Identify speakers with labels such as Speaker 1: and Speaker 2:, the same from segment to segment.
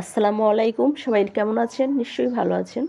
Speaker 1: আসসালামু আলাইকুম। সবাই কেমন আছেন? নিশ্চয়ই ভালো আছেন।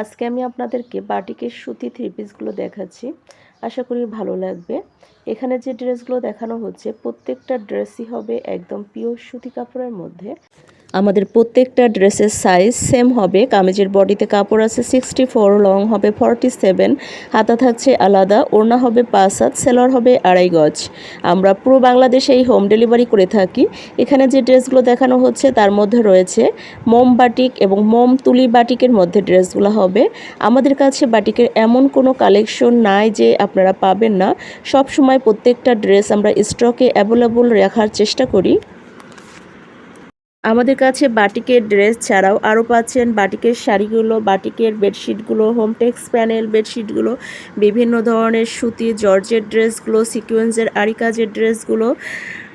Speaker 1: আজকে আমি আপনাদেরকে বাটিকের সুতি থ্রি পিসগুলো দেখাচ্ছি। আশা করি ভালো লাগবে। এখানে যে ড্রেসগুলো দেখানো হচ্ছে, প্রত্যেকটা ড্রেসই হবে একদম পিওর সুতি কাপড়ের মধ্যে। আমাদের প্রত্যেকটা ড্রেসের সাইজ সেম হবে। কামিজের বডিতে কাপড় আছে সিক্সটি ফোর লং হবে ফর্টি সেভেন হাতা থাকছে আলাদা, ওড়না হবে পাঁচ হাত সেলর হবে আড়াই গজ। আমরা পুরো বাংলাদেশে এই হোম ডেলিভারি করে থাকি। এখানে যে ড্রেসগুলো দেখানো হচ্ছে, তার মধ্যে রয়েছে মোম বাটিক এবং মোম তুলি বাটিকের মধ্যে ড্রেসগুলো হবে। আমাদের কাছে বাটিকের এমন কোনো কালেকশন নাই যে আপনারা পাবেন না। সব সময় প্রত্যেকটা ড্রেস আমরা স্টকে অ্যাভেলেবল রাখার চেষ্টা করি। আমাদের কাছে বাটিকের ড্রেস ছাড়াও আরও পাচ্ছেন বাটিকের শাড়িগুলো, বাটিকের বেডশিটগুলো হোমটেক্স প্যানেল, বেডশিটগুলো, বিভিন্ন ধরনের সুতি, জর্জের ড্রেসগুলো, সিকুয়েন্সের আরিকাজের ড্রেসগুলো